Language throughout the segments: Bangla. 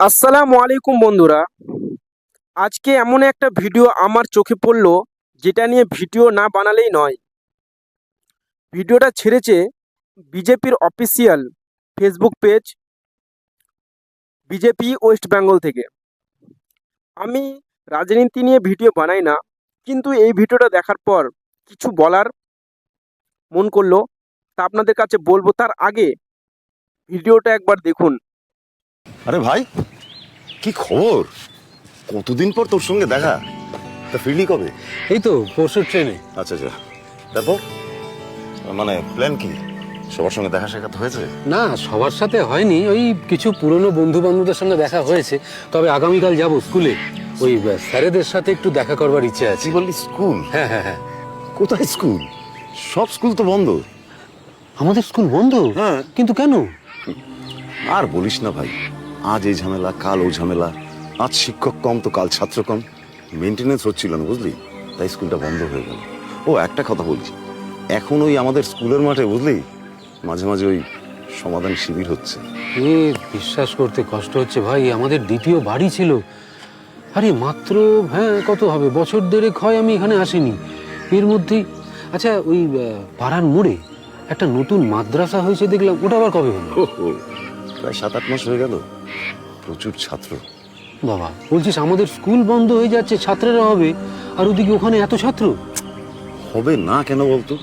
আসসালামু আলাইকুম বন্ধুরা। আজকে এমন একটা ভিডিও আমার চোখে পড়ল, যেটা নিয়ে ভিডিও না বানালেই নয়। ভিডিওটা ছেড়েছে বিজেপির official Facebook page BJP west Bengal থেকে। আমি রাজনীতি নিয়ে ভিডিও বানাই না, কিন্তু এই ভিডিওটা দেখার পর কিছু বলার মন করল। তা আপনাদের কাছে বলব, তার আগে ভিডিওটা একবার দেখুন। আরে ভাই কি খবর? কতদিন পর তোর সঙ্গে দেখা? তা ফিরলি কবে? এই তো পরশুর ট্রেনে। আচ্ছা আচ্ছা। তারপর? মানে প্ল্যান কি? সবার সঙ্গে দেখা সাক্ষাৎ হয়েছে? না সবার সাথে হয়নি। ওই কিছু পুরনো বন্ধু বান্ধবদের সঙ্গে দেখা হয়েছে। তবে আগামীকাল যাব স্কুলে। ওই স্যারেদের সাথে একটু দেখা করবার ইচ্ছে আছে। বললি স্কুল? হ্যাঁ হ্যাঁ হ্যাঁ। কোথায় স্কুল? সব স্কুল তো বন্ধ। আমাদের স্কুল বন্ধ? হ্যাঁ। কিন্তু কেন? আর বলিস না ভাই। আজ এই ঝামেলা কাল ও ঝামেলা। আজ শিক্ষক কম তো কাল ছাত্র কম। মেনটেনেন্স হচ্ছিল না বুঝলি? তাই স্কুলটা বন্ধ হয়ে গেল। ও একটা কথা বলছি। এখন ওই আমাদের স্কুলের মাঠে বুঝলি? মাঝে মাঝে ওই সমাধান শিবির হচ্ছে। এ বিশ্বাস করতে কষ্ট হচ্ছে ভাই। আমাদের দ্বিতীয় বাড়ি ছিল। আরে মাত্র হ্যাঁ কত হবে? বছর দেড়েক হয় আমি এখানে আসিনি। এর মধ্যেই আচ্ছা ওই পাড়ার মোড়ে একটা নতুন মাদ্রাসা হয়েছে দেখলাম। ওটা আবার কবে হলো? প্রায় সাত আট মাস হয়ে গেল। প্রচুর ছাত্র। বাবা বলছিস আমাদের স্কুল বন্ধ হয়ে যাচ্ছে ছাত্রেরা হবে আর ওদিকে ওখানে এত ছাত্র? হবে না কেন বলতো?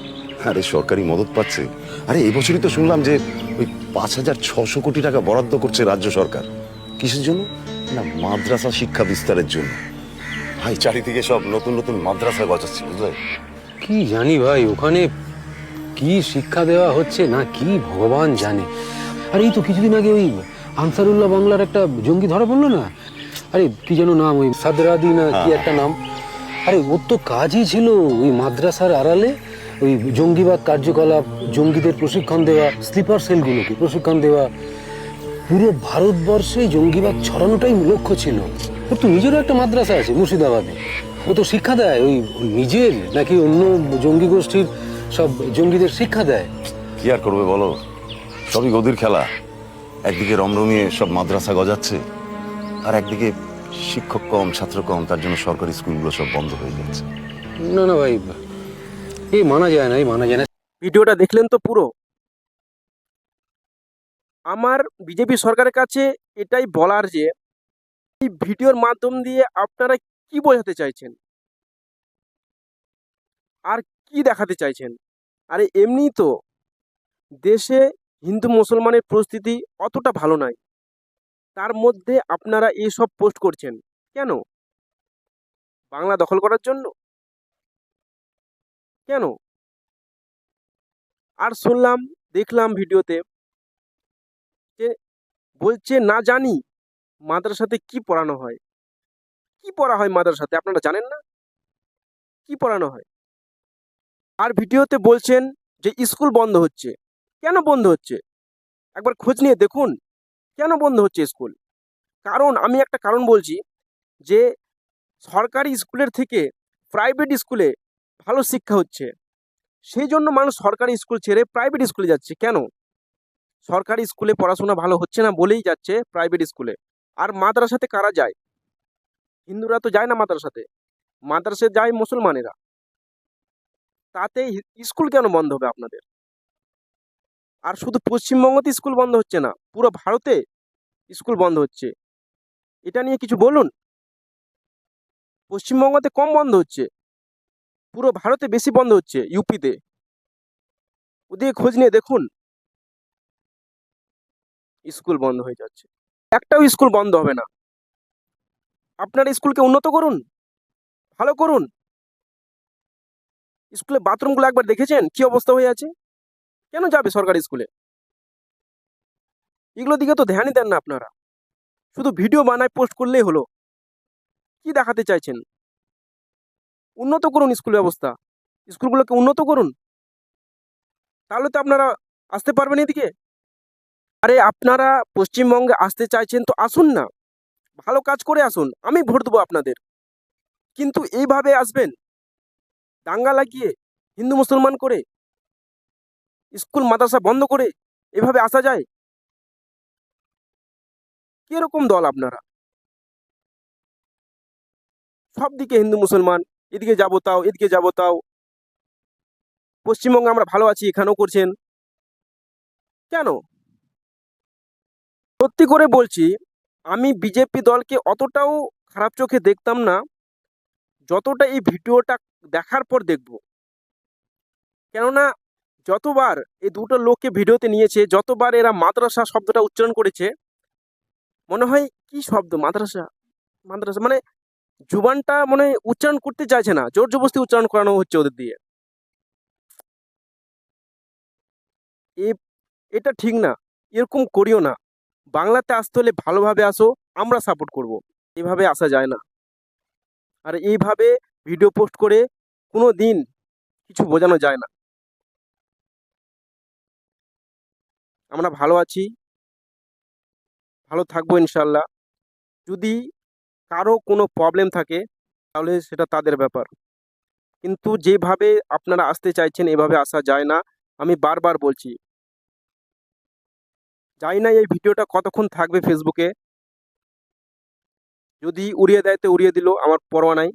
আরে সরকারি মদত পাচ্ছে। আরে এবছরই তো শুনলাম যে ওই পাঁচ হাজার ছশো কোটি টাকা বরাদ্দ করছে রাজ্য সরকার। কিসের জন্য? না মাদ্রাসা শিক্ষা বিস্তারের জন্য। ভাই চারিদিকে সব নতুন নতুন মাদ্রাসা গজাচ্ছে বুঝলে? কি জানি ভাই ওখানে কি শিক্ষা দেওয়া হচ্ছে না কি ভগবান জানে। আর এই তো কিছুদিন আগে ওই আনসারুল্লাহ বাংলার একটা জঙ্গি ধরা পড়ল না? আরে কি যেন নাম ওই সাদরাদি না কি একটা নাম? আরে ওর তো কাজই ছিল ওই মাদ্রাসার আড়ালে ওই জঙ্গিবাদ কার্যকলাপ জঙ্গিদের প্রশিক্ষণ দেওয়া স্লিপার সেলগুলোকে প্রশিক্ষণ দেওয়া। পুরো ভারতবর্ষে জঙ্গিবাদ ছড়ানোটাই লক্ষ্য ছিল। ওর তো নিজেরও একটা মাদ্রাসা আছে মুর্শিদাবাদে। ও তো শিক্ষা দেয় ওই নিজের নাকি অন্য জঙ্গি গোষ্ঠীর সব জঙ্গিদের শিক্ষা দেয়? কি আর করবে বলো? সবই গদির খেলা। একদিকে রমরমিয়ে সব মাদ্রাসা গজাচ্ছে, আর একদিকে শিক্ষক কম, ছাত্র কম, তার জন্য সরকারি স্কুলগুলো সব বন্ধ হয়ে যাচ্ছে। না না ভাই, এই মানা যায় না, এই মানা যায় না। ভিডিওটা দেখলেন তো পুরো? আমার বিজেপি সরকারের কাছে এটাই বলার যে, এই ভিডিওর মাধ্যম দিয়ে আপনারা কি বোঝাতে চাইছেন? আর কি দেখাতে চাইছেন? আরে এমনি তো দেশে হিন্দু মুসলমানের পরিস্থিতি অতটা ভালো নয়। তার মধ্যে আপনারা এইসব পোস্ট করছেন। কেন? বাংলা দখল করার জন্য? কেন? আর শুনলাম, দেখলাম ভিডিওতে যে বলছে, না জানি মাদ্রাসাতে কি পড়ানো হয়। কি পড়া হয় মাদ্রাসাতে আপনারা জানেন না? কি পড়ানো হয়? আর ভিডিওতে বলছেন যে, স্কুল বন্ধ হচ্ছে। কেন বন্ধ হচ্ছে? একবার খোঁজ নিয়ে দেখুন, কেন বন্ধ হচ্ছে স্কুল? কারণ আমি একটা কারণ বলছি যে, সরকারি স্কুলের থেকে প্রাইভেট স্কুলে ভালো শিক্ষা হচ্ছে। সেই জন্য মানুষ সরকারি স্কুল ছেড়ে প্রাইভেট স্কুলে যাচ্ছে। কেন? সরকারি স্কুলে পড়াশোনা ভালো হচ্ছে না বলেই যাচ্ছে প্রাইভেট স্কুলে। আর মাদ্রাসাতে কারা যায়? হিন্দুরা তো যায় না মাদ্রাসাতে। মাদ্রাসে যায় মুসলমানেরা। তাতে স্কুল কেন বন্ধ হবে আপনাদের? আর শুধু পশ্চিমবঙ্গতে স্কুল বন্ধ হচ্ছে না, পুরো ভারতে স্কুল বন্ধ হচ্ছে। এটা নিয়ে কিছু বলুন? পশ্চিমবঙ্গতে কম বন্ধ হচ্ছে, পুরো ভারতে বেশি বন্ধ হচ্ছে ইউপিতে। ওদিকে খোঁজ নিয়ে দেখুন। স্কুল বন্ধ হয়ে যাচ্ছে। একটাও স্কুল বন্ধ হবে না। আপনার স্কুলকে উন্নত করুন, ভালো করুন। স্কুলে বাথরুমগুলো একবার দেখেছেন? কি অবস্থা হয়ে আছে? কেন যাবে সরকারি স্কুলে এগুলো দিকে তো ধ্যানই দেন না আপনারা। শুধু ভিডিও বানায় পোস্ট করলেই হলো। কি দেখাতে চাইছেন? উন্নত করুন স্কুল ব্যবস্থা। স্কুলগুলোকে উন্নত করুন। তাহলে তো আপনারা আসতে পারবেন এদিকে। আরে আপনারা পশ্চিমবঙ্গে আসতে চাইছেন তো আসুন না। ভালো কাজ করে আসুন। আমি ভোট দেবো আপনাদের। কিন্তু এইভাবে আসবেন? দাঙ্গা লাগিয়ে হিন্দু মুসলমান করে স্কুল, মাদ্রাসা বন্ধ করে এভাবে আসা যায়? কীরকম দল আপনারা? সব দিকে হিন্দু, মুসলমান, এদিকে যাব তাও, এদিকে যাব তাও। পশ্চিমবঙ্গে আমরা ভালো আছি, এখানেও করছেন। কেন? সত্যি করে বলছি, আমি বিজেপি দলকে অতটাও খারাপ চোখে দেখতাম না। যতটা এই ভিডিওটা দেখার পর দেখব। কেননা যতবার এই দুটো লোককে ভিডিওতে নিয়েছে, যতবার এরা মাদ্রাসা শব্দটা উচ্চারণ করেছে, মনে হয় কি শব্দ? মাদ্রাসা? মাদ্রাসা? মানে জুবানটা মনে উচ্চারণ করতে চাইছে না, জোর জবরদস্তি উচ্চারণ করানো হচ্ছে ওদের দিয়ে। এটা ঠিক না, এরকম করিও না। বাংলাতে আসতে হলে ভালোভাবে আসো, আমরা সাপোর্ট করব। এভাবে আসা যায় না। আর এইভাবে ভিডিও পোস্ট করে কোনো দিন কিছু বোঝানো যায় না। আমরা ভালো আছি। ভালো থাকব ইনশাল্লাহ। যদি কারও কোনো প্রবলেম থাকে, তাহলে সেটা তাদের ব্যাপার। কিন্তু যেভাবে আপনারা আসতে চাইছেন, এভাবে আসা যায় না। আমি বারবার বলছি। জানি না এই ভিডিওটা কতক্ষণ থাকবে ফেসবুকে যদি উড়িয়ে দেয় তো উড়িয়ে দিল, আমার পরোয়া নাই।